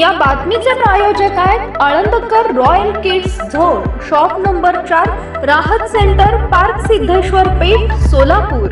या बातमीचे प्रायोजक आहेत Alandkar Royal Kids Zone shop number चार राहत सेंटर पार्क सिद्धेश्वर पेठ सोलापूर.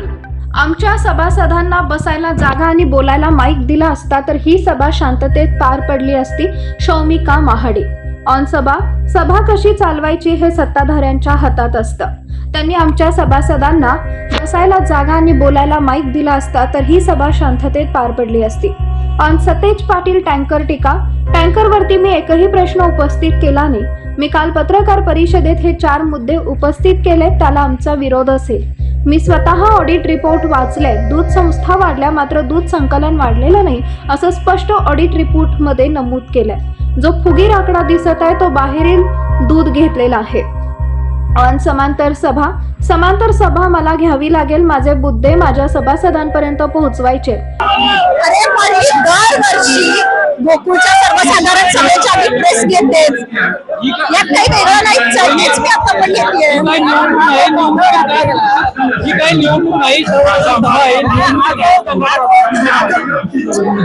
आमच्या सभासदांना बसायला जागा आणि बोलायला माईक दिला असता तर ही सभा शांततेत पार पडली असती शौमिका महाडे. ऑन सभा सभा कशी चालवायची हे सत्ताधाऱ्यांच्या हातात असतं. त्यांनी आमच्या सभासदांना बसायला जागा आणि बोलायला माईक दिला असता तर ही सभा शांततेत पार पडली असती. ऑन सतेज पाटील टँकर टीका. टँकरवरती मी एकही प्रश्न उपस्थित केला नाही. मी काल पत्रकार परिषदेत हे चार मुद्दे उपस्थित केले त्याला आमचा विरोध असेल. मी स्वतः ऑडिट रिपोर्ट वाचले दूध संस्था वाढल्या मात्र दूध संकलन वाढलेलं नाही असं स्पष्ट ऑडिट रिपोर्टमध्ये नमूद केलंय. जो फुगीर आकडा दिसत आहे तो बाहेरील दूध घेतलेला आहे. ऑन समांतर सभा समांतर सभा मला घ्यावी लागेल माझे मुद्दे माझ्या सभासदांपर्यंत पोहोचवायचे. अरे पण ही दरवर्षी गोकुळच्या सर्वसाधारण सभेच्या आधी प्रेस घेते. यात काही वेगळं नाही चलतेच मी आता पण घेते. ही काही निवडणूक नाही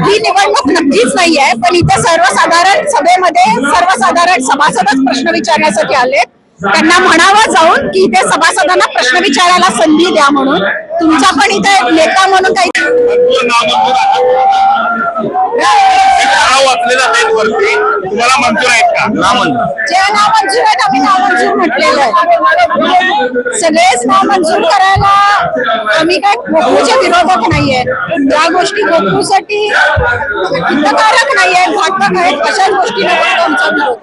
ही निवडणूक नक्कीच नाही आहे. पण इथे सर्वसाधारण सभेमध्ये सर्वसाधारण सभासदच प्रश्न विचारण्यासाठी आले त्यांना म्हणावं जाऊन की इथे सभासदांना प्रश्न विचारायला संधी द्या म्हणून. तुमचा पण इथे नेता म्हणून काही तुम्हाला मंजूर आहेत का? नाव जे नाव मंजूर आहेत आम्ही नाव मंजूर म्हटलेलं आहे. सगळेच नाव मंजूर करायला आम्ही काय गोकुळचे विरोधक नाहीये. या गोष्टी गोकुळसाठी हितकारक नाहीये. घातक आहेत अशाच गोष्टी आमचा विरोध.